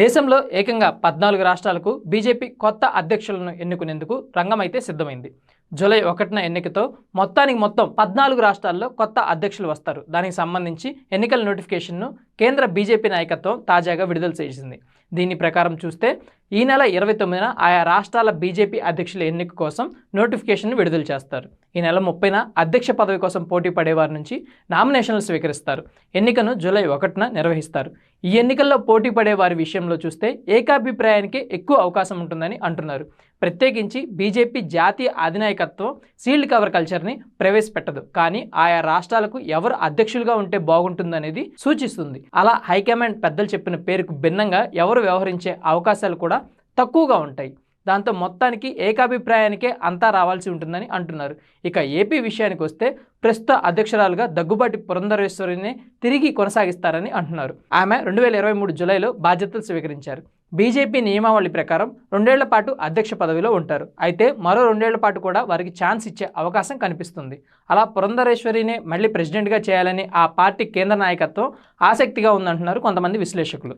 దేశంలో ఏకంగా పద్నాలుగు రాష్ట్రాలకు బీజేపీ కొత్త అధ్యక్షులను ఎన్నుకునేందుకు రంగమైతే సిద్ధమైంది. జూలై ఒకటిన ఎన్నికతో మొత్తానికి మొత్తం పద్నాలుగు రాష్ట్రాల్లో కొత్త అధ్యక్షులు వస్తారు. దానికి సంబంధించి ఎన్నికల నోటిఫికేషన్ను కేంద్ర బీజేపీ నాయకత్వం తాజాగా విడుదల చేసింది. దీని ప్రకారం చూస్తే ఈ నెల ఇరవై తొమ్మిదిన ఆయా రాష్ట్రాల బీజేపీ అధ్యక్షుల ఎన్నిక కోసం నోటిఫికేషన్ విడుదల చేస్తారు. ఈ నెల ముప్పైన అధ్యక్ష పదవి కోసం పోటీ పడేవారి నుంచి నామినేషన్లు స్వీకరిస్తారు. ఎన్నికను జూలై ఒకటిన నిర్వహిస్తారు. ఈ ఎన్నికల్లో పోటీ పడే వారి విషయంలో చూస్తే ఏకాభిప్రాయానికి ఎక్కువ అవకాశం ఉంటుందని అంటున్నారు. ప్రత్యేకించి బీజేపీ జాతీయ అధినాయకత్వం సీల్డ్ కవర్ కల్చర్ని ప్రవేశపెట్టదు. కానీ ఆయా రాష్ట్రాలకు ఎవరు అధ్యక్షులుగా ఉంటే బాగుంటుందనేది సూచిస్తుంది. అలా హైకమాండ్ పెద్దలు చెప్పిన పేరుకు భిన్నంగా ఎవరు వ్యవహరించే అవకాశాలు కూడా తక్కువగా ఉంటాయి. దాంతో మొత్తానికి ఏకాభిప్రాయానికే అంతా రావాల్సి ఉంటుందని అంటున్నారు. ఇక ఏపీ విషయానికి వస్తే ప్రస్తుత అధ్యక్షురాలుగా దగ్గుబాటి పురంధరేశ్వరిని తిరిగి కొనసాగిస్తారని అంటున్నారు. ఆమె రెండు వేల ఇరవై మూడు జూలైలో బాధ్యతలు స్వీకరించారు. బీజేపీ నియమావళి ప్రకారం రెండేళ్ళ పాటు అధ్యక్ష పదవిలో ఉంటారు. అయితే మరో రెండేళ్ళ పాటు కూడా వారికి ఛాన్స్ ఇచ్చే అవకాశం కనిపిస్తుంది. అలా పురంధరేశ్వరినే మళ్ళీ ప్రెసిడెంట్గా చేయాలని ఆ పార్టీ కేంద్ర నాయకత్వం ఆసక్తిగా ఉందంటున్నారు కొంతమంది విశ్లేషకులు.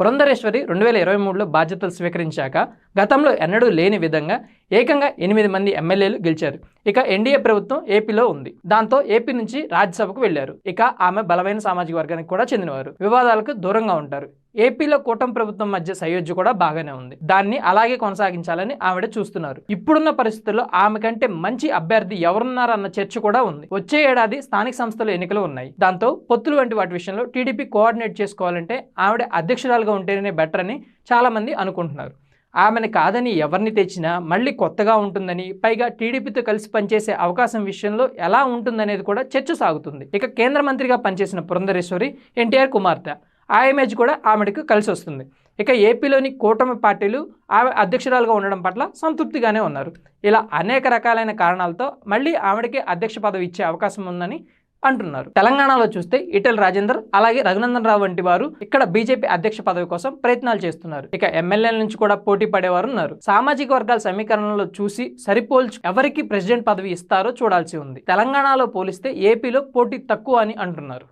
పురంధరేశ్వరి రెండు వేల ఇరవై మూడులో బాధ్యతలు స్వీకరించాక గతంలో ఎన్నడూ లేని విధంగా ఏకంగా ఎనిమిది మంది ఎమ్మెల్యేలు గెలిచారు. ఇక ఎన్డీఏ ప్రభుత్వం ఏపీలో ఉంది. దాంతో ఏపీ నుంచి రాజ్యసభకు వెళ్ళారు ఇక ఆమె బలమైన సామాజిక వర్గానికి కూడా చెందినవారు. వివాదాలకు దూరంగా ఉంటారు. ఏపీలో కూటమి ప్రభుత్వం మధ్య సయోధ్య కూడా బాగానే ఉంది. దాన్ని అలాగే కొనసాగించాలని ఆవిడ చూస్తున్నారు. ఇప్పుడున్న పరిస్థితుల్లో ఆమె కంటే మంచి అభ్యర్థి ఎవరున్నారన్న చర్చ కూడా ఉంది. వచ్చే ఏడాది స్థానిక సంస్థల ఎన్నికలు ఉన్నాయి. దాంతో పొత్తులు వంటి వాటి విషయంలో టీడీపీ కోఆర్డినేట్ చేసుకోవాలంటే ఆవిడ అధ్యక్షురాలుగా ఉంటేనే బెటర్ అని చాలా మంది అనుకుంటున్నారు. ఆమెను కాదని ఎవరిని తెచ్చినా మళ్ళీ కొత్తగా ఉంటుందని పైగా టీడీపీతో కలిసి పనిచేసే అవకాశం విషయంలో ఎలా ఉంటుందనేది కూడా చర్చ సాగుతుంది. ఇక కేంద్ర మంత్రిగా పనిచేసిన పురంధరేశ్వరి ఎన్టీఆర్ కుమార్తె. ఆ ఇమేజ్ కూడా ఆమెకు కలిసి వస్తుంది. ఇక ఏపీలోని కూటమి పార్టీలు ఆమె అధ్యక్షురాలుగా ఉండడం పట్ల సంతృప్తిగానే ఉన్నారు. ఇలా అనేక రకాలైన కారణాలతో మళ్ళీ ఆవిడకి అధ్యక్ష పదవి ఇచ్చే అవకాశం ఉందని అంటున్నారు. తెలంగాణలో చూస్తే ఈటెల రాజేందర్ అలాగే రఘునందన్ రావు వంటి వారు ఇక్కడ బీజేపీ అధ్యక్ష పదవి కోసం ప్రయత్నాలు చేస్తున్నారు. ఇక ఎమ్మెల్యేల నుంచి కూడా పోటీ పడేవారు ఉన్నారు. సామాజిక వర్గాల సమీకరణలో చూసి సరిపోల్చు ఎవరికి ప్రెసిడెంట్ పదవి ఇస్తారో చూడాల్సి ఉంది. తెలంగాణలో పోలిస్తే ఏపీలో పోటీ తక్కువ అని అంటున్నారు.